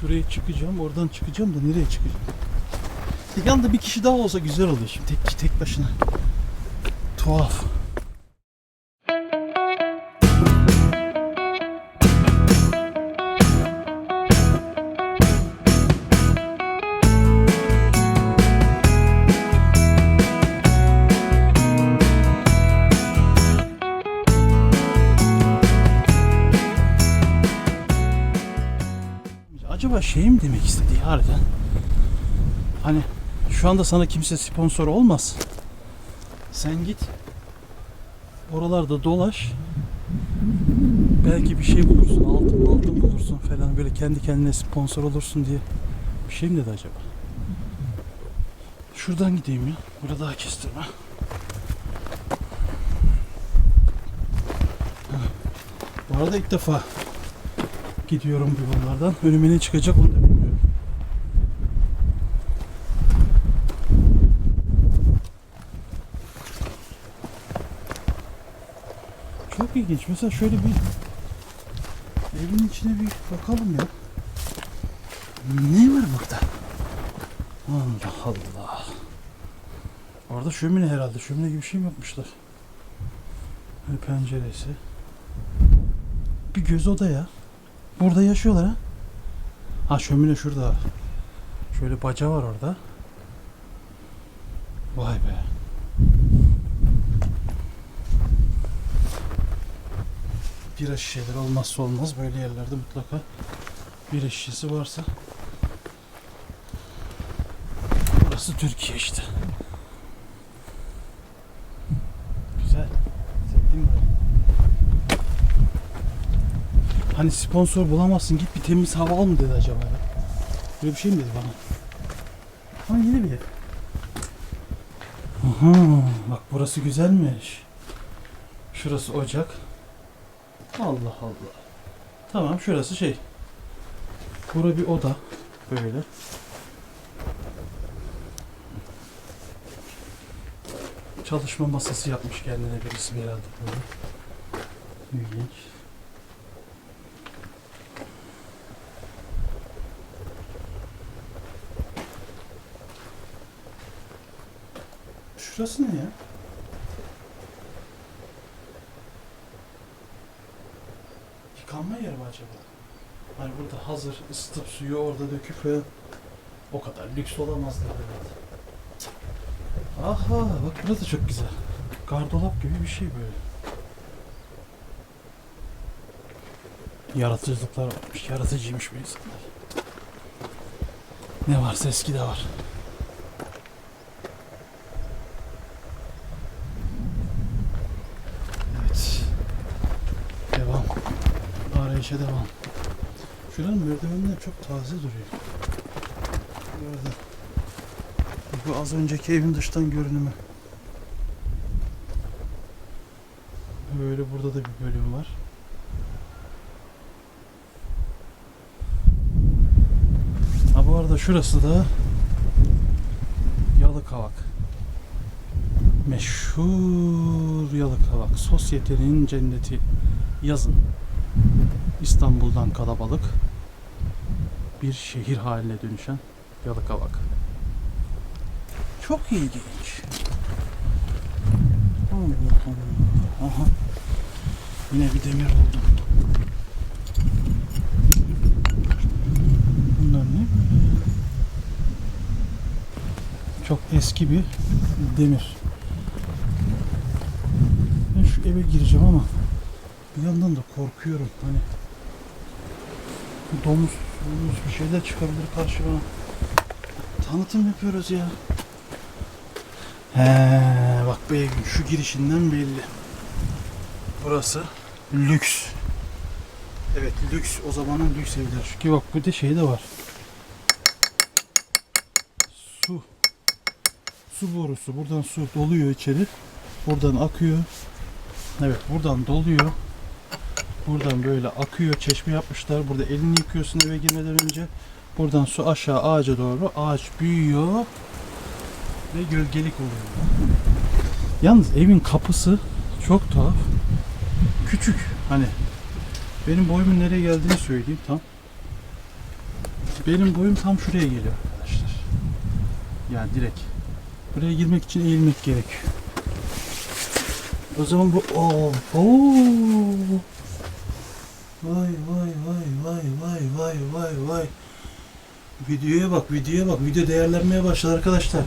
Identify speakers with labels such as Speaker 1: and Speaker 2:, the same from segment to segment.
Speaker 1: Şuraya çıkacağım. Oradan çıkacağım da nereye çıkacağım? Yanında bir kişi daha olsa güzel oluyor şimdi. Tek, tek başına. Tuhaf. Acaba şey mi demek istediği harbiden? Hani şu anda sana kimse sponsor olmaz. Sen git. Oralarda dolaş. Belki bir şey bulursun. Altın altın bulursun falan. Böyle kendi kendine sponsor olursun diye. Bir şey mi dedi acaba? Şuradan gideyim ya. Burada daha kestirme. Bu arada ilk defa gidiyorum bu yollardan. Önüme ne çıkacak onu da bilmiyorum. Çok ilginç. Mesela şöyle bir evin içine bir bakalım ya. Ne var burada? Allah Allah. Orada şömine herhalde. Şömine gibi bir şey mi yapmışlar? Böyle penceresi. Bir göz oda ya. Burada yaşıyorlar ha. Ha şömine şurada. Şöyle baca var orada. Vay be. Bira şişeleri olmazsa olmaz. Böyle yerlerde mutlaka bira şişesi varsa. Burası Türkiye işte. Güzel. Sevdim burayı. Hani sponsor bulamazsın git bir temiz hava al mı dedi acaba ya? Böyle bir şey mi dedi bana? Ha yeni bir yer. Aha, bak burası güzelmiş. Şurası ocak. Allah Allah. Tamam şurası şey. Bura bir oda. Böyle. Çalışma masası yapmış kendine birisi bir herhalde böyle. İlginç. Şurası ne ya? Yıkanma yeri mi acaba? Hani burada hazır ısıtıp suyu orada döküp o kadar lüks olamazdı herhalde. Aha bak burası çok güzel. Gardolap gibi bir şey böyle. Yaratıcılıklar varmış. Yaratıcıymış bu insanlar. Ne varsa eski de var. Evet. Devam. Arayışa devam. Şuranın merdivenler çok taze duruyor. Burada. Bu az önceki evin dıştan görünümü. Böyle burada da bir bölüm var. Ha bu arada şurası da Yalıkavak. Meşhur Yalıkavak. Sosyetenin cenneti. Yazın. İstanbul'dan kalabalık. Bir şehir haline dönüşen Yalıkavak. Çok ilginç. Aha. Yine bir demir buldum. Bunlar ne? Çok eski bir demir. Ben şu eve gireceğim ama bir yandan da korkuyorum. Hani domuz, domuz bir şeyler çıkabilir karşıma. Tanıtım yapıyoruz ya. He, bak evin şu girişinden belli. Burası lüks. Evet lüks. O zamanın lüks evler. Ki bak bir de şey de var. Su. Su borusu. Buradan su doluyor içeri. Buradan akıyor. Evet buradan doluyor. Buradan böyle akıyor. Çeşme yapmışlar. Burada elini yıkıyorsun eve girmeden önce. Buradan su aşağı ağaca doğru. Ağaç büyüyor. Ve gölgelik oluyor. Yalnız evin kapısı çok tuhaf. Küçük. Hani benim boyumun nereye geldiğini söyleyeyim tam. Benim boyum tam şuraya geliyor arkadaşlar. Yani direkt. Buraya girmek için eğilmek gerekiyor. O zaman bu oh, oh. Vay vay vay vay vay vay vay vay. Videoya bak, videoya bak. Video değerlenmeye başladı arkadaşlar.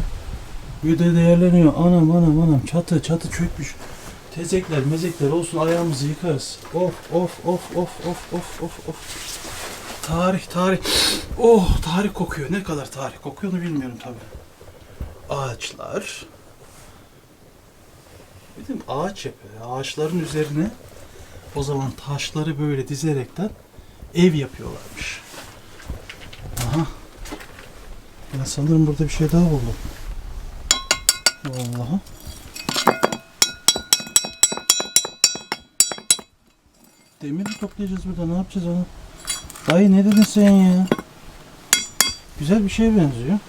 Speaker 1: Video değerleniyor. Anam anam anam. Çatı çatı çökmüş. Tezekler mezekler olsun ayağımızı yıkarız. Of of of of of of of of. Tarih tarih. Oh tarih kokuyor. Ne kadar tarih kokuyor onu bilmiyorum tabi. Ağaçlar. Dedim ağaç yapıyor. Ağaçların üzerine o zaman taşları böyle dizerekten ev yapıyorlarmış. Aha. Ben sanırım burada bir şey daha buldum. Vallahi. Demir mi toplayacağız burada? Ne yapacağız onu? Dayı ne dedin sen ya? Güzel bir şeye benziyor.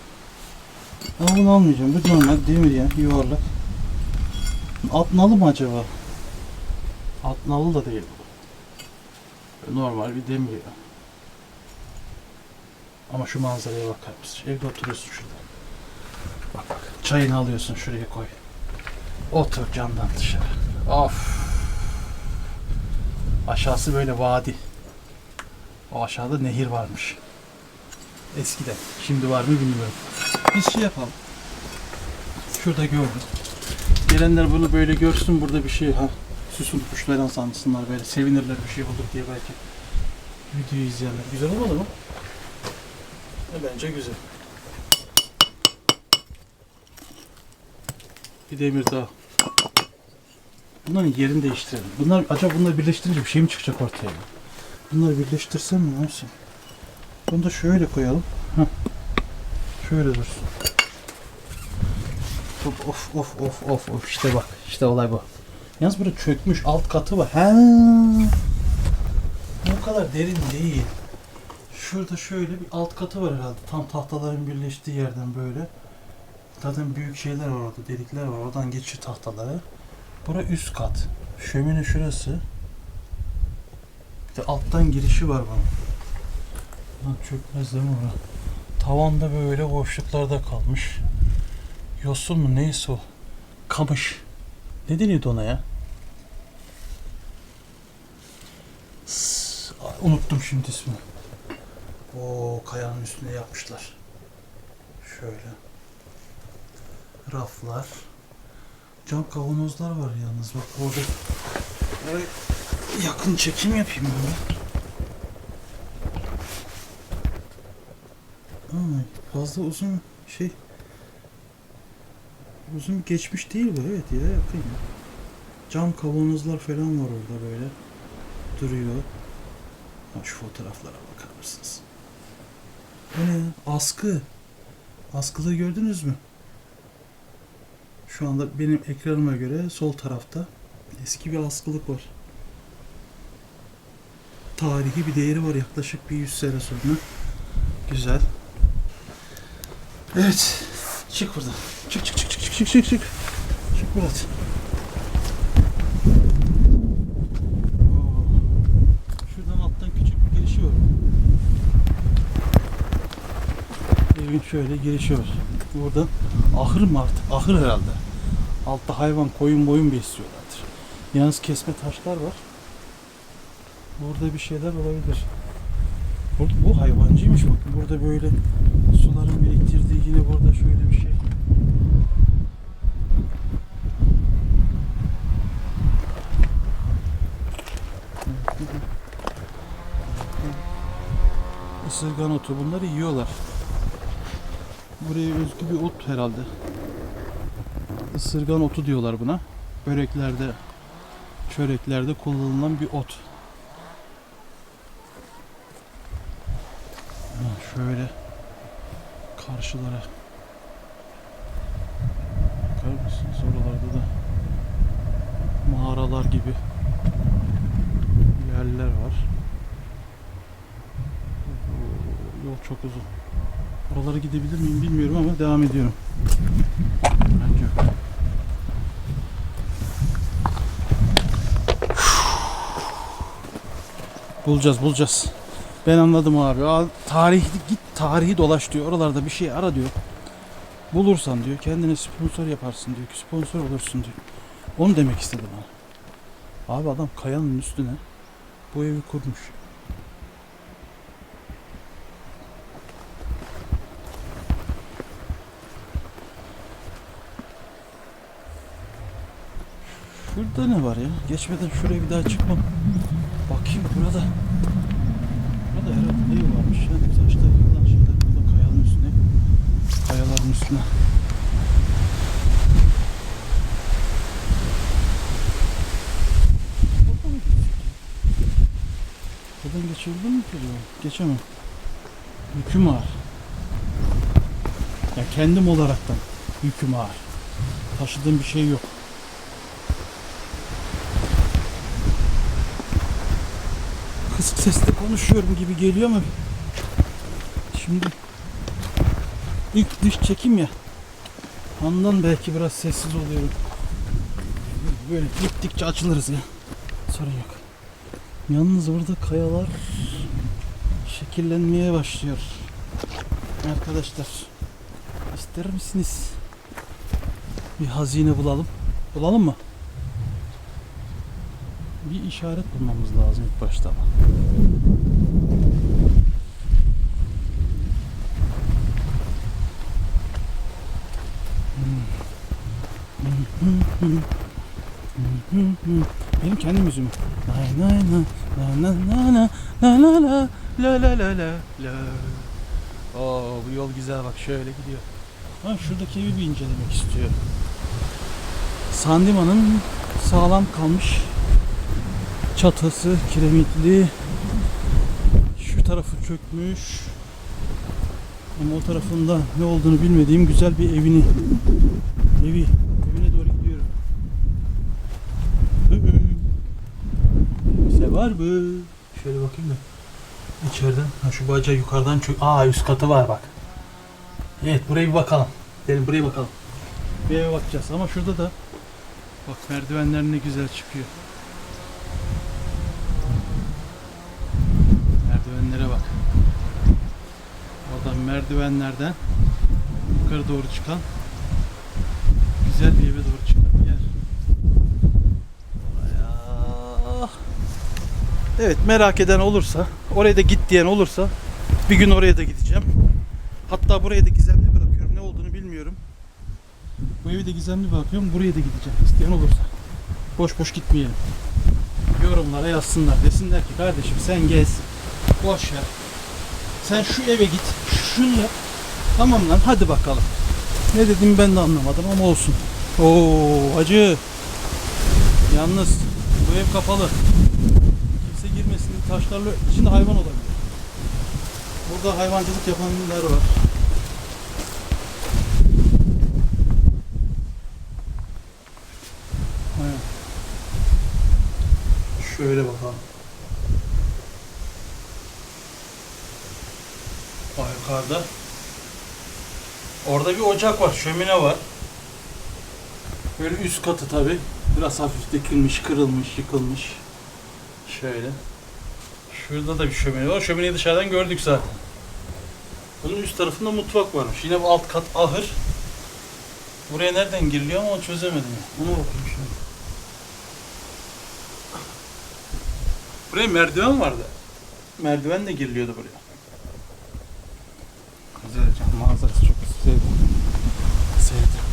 Speaker 1: Ama bunu almayacağım. Bu normal demir ya. Yuvarlak. Atnalı mı acaba? Atnalı da değil bu. Normal bir demir ya. Ama şu manzaraya bakar mısın? Evde oturuyorsun şurada. Bak bak. Çayını alıyorsun şuraya koy. Otur camdan dışarı. Of. Aşağısı böyle vadi. O aşağıda nehir varmış. Eskiden. Şimdi var mı bilmiyorum. Biz şey yapalım. Şurada gördüm. Gelenler bunu böyle görsün burada bir şey ha. Süs unutmuş falan sansınlar böyle sevinirler bir şey bulduk diye belki. Videoyu izleyenler. Güzel olmadı mı? E, bence güzel. Bir demir daha. Bunların yerini değiştirelim. Bunlar acaba bunları birleştirince bir şey mi çıkacak ortaya? Bunları birleştirsem mi yapsam? Bunu da şöyle koyalım. Heh. Şöyle dursun. Of of of of of işte bak işte olay bu. Yalnız burada çökmüş alt katı var. He. Bu kadar derin değil. Şurada şöyle bir alt katı var herhalde. Tam tahtaların birleştiği yerden böyle. Zaten büyük şeyler var orada, delikler var. Oradan geçiyor tahtaları. Bura üst kat. Şömine şurası. Bir de alttan girişi var bunun. Lan çökmez değil mi bura? Tavanda böyle boşluklarda kalmış. Yosun mu neyse o. Kamış. Ne deniyordu ona ya? Unuttum şimdi ismini. O kayanın üstüne yapmışlar. Şöyle. Raflar. Cam kavanozlar var yalnız bak orada. Yakın çekim yapayım ben. Ay, fazla uzun şey uzun geçmiş değil bu evet ya yakın ya. Cam kavanozlar falan var orada böyle duruyor. Ha, şu fotoğraflara bakar mısınız? Bu ne? Askı. Askılı gördünüz mü? Şu anda benim ekranıma göre sol tarafta eski bir askılık var. Tarihi bir değeri var yaklaşık bir 100 sene sonra. Güzel. Evet. Çık buradan. Çık çık çık çık çık çık çık çık. Çık Murat. Oo. Şuradan alttan küçük bir girişi var. Evin şöyle girişi var. Buradan ahır mı artık? Ahır herhalde. Altta hayvan koyun boyun besliyorlardır. Yalnız kesme taşlar var. Burada bir şeyler olabilir. Burada, bu hayvancıymış bakın. Burada böyle suların biriktirdiği yine burada şöyle bir şey. Isırgan otu bunları yiyorlar. Buraya özgü bir ot herhalde. Isırgan otu diyorlar buna. Böreklerde, çöreklerde kullanılan bir ot. Şöyle karşılara. Bakar mısınız oralarda da mağaralar gibi yerler var. Yol çok uzun. Oralara gidebilir miyim bilmiyorum ama devam ediyorum. Bence yok. Bulacağız bulacağız. Ben anladım abi. Al, tarihi git tarihi dolaş diyor. Oralarda bir şey ara diyor. Bulursan diyor kendine sponsor yaparsın diyor. Sponsor olursun diyor. Onu demek istedim abi. Abi adam kayanın üstüne bu evi kurmuş. Şurada ne var ya? Geçmeden şuraya bir daha çıkmam. Bakayım burada. Burada herhalde ev varmış. Yani taşlar falan şeyler burada kayanın üstüne. Kayaların üstüne. Buradan geçebilir mi ki? Geçemem. Yüküm ağır. Ya kendim olaraktan yüküm ağır. Taşıdığım bir şey yok. Kısık sesle konuşuyorum gibi geliyor ama şimdi ilk dış çekim ya ondan belki biraz sessiz oluyorum. Böyle gittikçe açılırız ya sorun yok. Yalnız burada kayalar şekillenmeye başlıyor. Arkadaşlar ister misiniz? Bir hazine bulalım. Bulalım mı bir işaret bulmamız lazım ilk başta. Benim kendi müziğim. Nay nay na na na na na na la la la la la. Oo bu yol güzel bak şöyle gidiyor. Ha şuradaki evi bir incelemek istiyor. Sandima'nın sağlam kalmış çatısı kiremitli. Şu tarafı çökmüş. Ama o tarafında ne olduğunu bilmediğim güzel bir evini evi evine doğru gidiyorum. Kimse var mı? Şöyle bakayım da. İçeriden. Ha şu bacağı yukarıdan çök aa üst katı var bak. Evet buraya bir bakalım. Gelin buraya bakalım. Bir eve bakacağız. Ama şurada da bak merdivenler ne güzel çıkıyor Merdivenlere bak. Oradan merdivenlerden yukarı doğru çıkan güzel bir eve doğru çıkan bir yer. Evet merak eden olursa, oraya da git diyen olursa bir gün oraya da gideceğim. Hatta buraya da gizemli bırakıyorum. Ne olduğunu bilmiyorum. Bu evi de gizemli bırakıyorum. Buraya da gideceğim. İsteyen olursa. Boş boş gitmeyelim. Yorumlara yazsınlar. Desinler ki kardeşim sen gez. Boş ver. Sen şu eve git. Şunu yap. Tamam lan hadi bakalım. Ne dediğimi ben de anlamadım ama olsun. Oo acı. Yalnız bu ev kapalı. Kimse girmesin. Taşlarla içinde hayvan olabilir. Burada hayvancılık yapanlar var. Şöyle bakalım. Yukarıda. Orada bir ocak var, şömine var. Böyle üst katı tabi. Biraz hafif dikilmiş, kırılmış, yıkılmış. Şöyle. Şurada da bir şömine var. Şömineyi dışarıdan gördük zaten. Bunun üst tarafında mutfak varmış. Yine bu alt kat ahır. Buraya nereden giriliyor ama onu çözemedim. Ona bakayım şimdi. Buraya merdiven vardı. Merdiven de giriliyordu buraya. Can manzarası çok sevdim. Sevdim.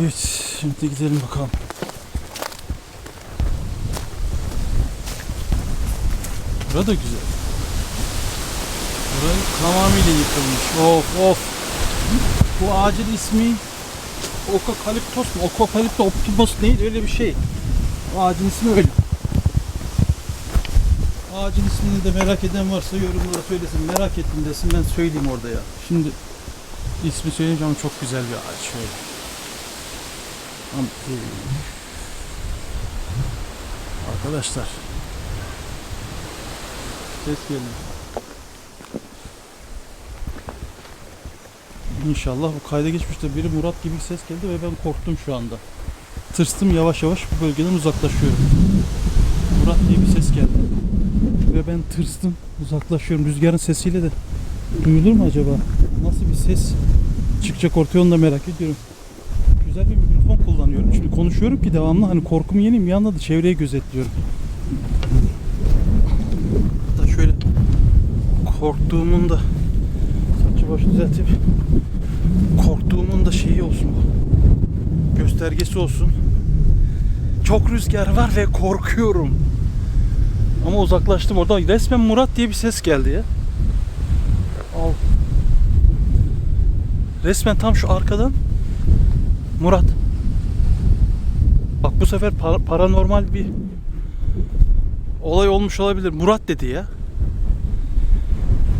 Speaker 1: Evet şimdi gidelim bakalım. Burada güzel. Burayı tamamıyla yıkılmış. Of of. Bu ağacın ismi Okokaliptos mu? Okokalipto optimus neydi öyle bir şey. O ağacın ismi öyle. Ağacın ismini de merak eden varsa yorumlara söylesin. Merak ettim desin ben söyleyeyim orada ya. Şimdi ismi söyleyeceğim ama çok güzel bir ağaç şöyle. Arkadaşlar ses geliyor. İnşallah bu kayda geçmişte biri Murat gibi ses geldi ve ben korktum şu anda. Tırstım yavaş yavaş bu bölgeden uzaklaşıyorum. Murat diye bir ses geldi. Ve ben tırstım. Uzaklaşıyorum. Rüzgarın sesiyle de duyulur mu acaba? Nasıl bir ses çıkacak ortaya onu da merak ediyorum. Güzel bir mikrofon kullanıyorum. Şimdi konuşuyorum ki devamlı hani korkumu yeneyim bir yanda da çevreyi gözetliyorum. Hatta şöyle korktuğumun da saçı başı düzeltip korktuğumun da şeyi olsun bu. Göstergesi olsun. Çok rüzgar var ve korkuyorum. Ama uzaklaştım orada. Resmen Murat diye bir ses geldi ya. Al. Resmen tam şu arkadan Murat. Bak bu sefer par- paranormal bir olay olmuş olabilir. Murat dedi ya.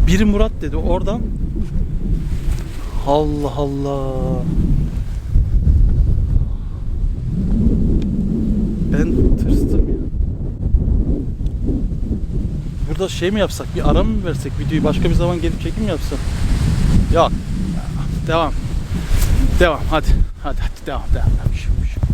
Speaker 1: Biri Murat dedi oradan. Allah Allah. Ben tırstım ya. Burada şey mi yapsak? Bir ara mı versek videoyu? Başka bir zaman gelip çekim mi yapsam? Yok. Devam. Devam hadi. Hadi hadi devam devam. Yok.